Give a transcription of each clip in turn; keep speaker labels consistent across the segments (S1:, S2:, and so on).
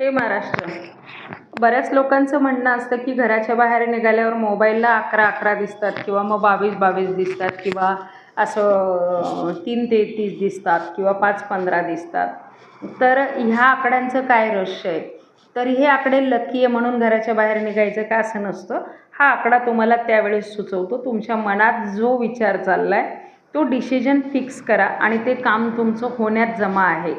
S1: हे महाराष्ट्र. बऱ्याच लोकांचं म्हणणं असतं की घराच्या बाहेर निघाल्यावर मोबाईलला अकरा अकरा दिसतात किंवा मग बावीस बावीस दिसतात किंवा असं तीन तेहतीस दिसतात किंवा पाच पंधरा दिसतात. तर ह्या आकड्यांचं काय रहस्य आहे? तर हे आकडे लकी आहे म्हणून घराच्या बाहेर निघायचं का असं नसतं. हा आकडा तुम्हाला त्यावेळेस सुचवतो. तुमच्या मनात जो विचार चालला आहे तो डिसिजन फिक्स करा आणि ते काम तुमचं होण्यात जमा आहे.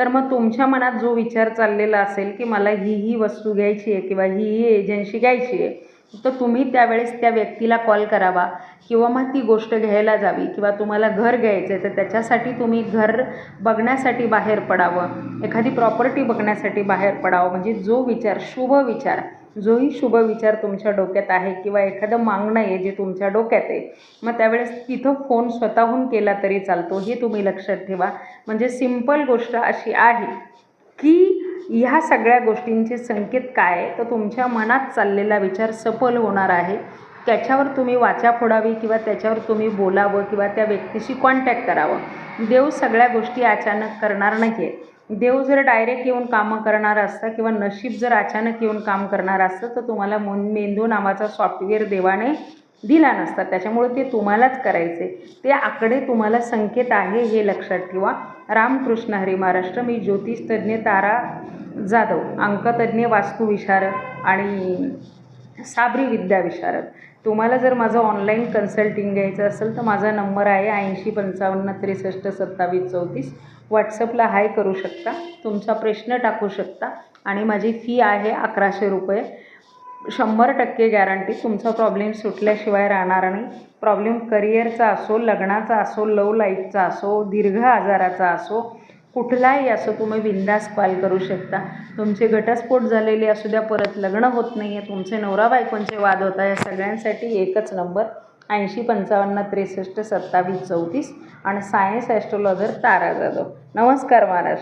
S1: तर मग तुमच्या मनात जो विचार चाललेला असेल की मला ही ही वस्तू घ्यायची आहे किंवा ही ही एजन्सी घ्यायची आहे तर तुम्ही त्यावेळेस त्या व्यक्तीला कॉल करावा किंवा मग ती गोष्ट घ्यायला जावी किंवा तुम्हाला घर घ्यायचं आहे तर त्याच्यासाठी तुम्ही घर बघण्यासाठी बाहेर पडावं एखादी प्रॉपर्टी बघण्यासाठी बाहेर पडावं म्हणजे जो विचार शुभ विचार जोही शुभ विचार तुमच्या डोक्यात आहे किंवा एखादं मागणं आहे जे तुमच्या डोक्यात आहे मग त्यावेळेस तिथं फोन स्वतःहून केला तरी चालतो हे तुम्ही लक्षात ठेवा. म्हणजे सिंपल गोष्ट अशी आहे की ह्या सगळ्या गोष्टींचे संकेत काय आहे? तर तुमच्या मनात चाललेला विचार सफल होणार आहे. त्याच्यावर तुम्ही वाचा फोडावी किंवा त्याच्यावर तुम्ही बोलावं किंवा त्या व्यक्तीशी कॉन्टॅक्ट करावं. देव सगळ्या गोष्टी अचानक करणार नाही आहे देव जर डायरेक्ट येऊन कामं करणार असता किंवा नशीब जर अचानक येऊन काम करणार असतं तर तुम्हाला मो मेंदू नावाचा सॉफ्टवेअर देवाने दिला नसता. त्याच्यामुळे ते तुम्हालाच करायचे. ते आकडे तुम्हाला संकेत आहे हे लक्षात ठेवा. रामकृष्ण हरी महाराष्ट्र मी ज्योतिषतज्ञ तारा जाधव अंकतज्ञ वास्तुविशारद आणि साबरी विद्याविशारद. तुम्हाला जर माझं ऑनलाईन कन्सल्टिंग घ्यायचं असेल तर माझा नंबर आहे ऐंशी पंचावन्न त्रेसष्ट सत्तावीस चौतीस. व्हॉट्सअपला हाय करू शकता. तुमचा प्रश्न टाकू शकता. आणि माझी फी आहे अकराशे रुपये. शंभर टक्के गॅरंटी तुमचा प्रॉब्लेम सुटल्याशिवाय राहणार नाही. प्रॉब्लेम करिअरचा असो लग्नाचा असो लव लाईफचा असो दीर्घ आजाराचा असो कुठलाही असो तुम्ही बिंदास कॉल करू शकता. तुमचे घटस्फोट झालेले असू द्या परत लग्न होत नाही आहे तुमचे नवरा बायकोंचे वाद होता या सगळ्यांसाठी एकच नंबर ऐंशी पंचावन्न त्रेसष्ट सत्तावीस चौतीस आणि सायन्स ॲस्ट्रोलॉजर तारा जाधव. नमस्कार महाराष्ट्र.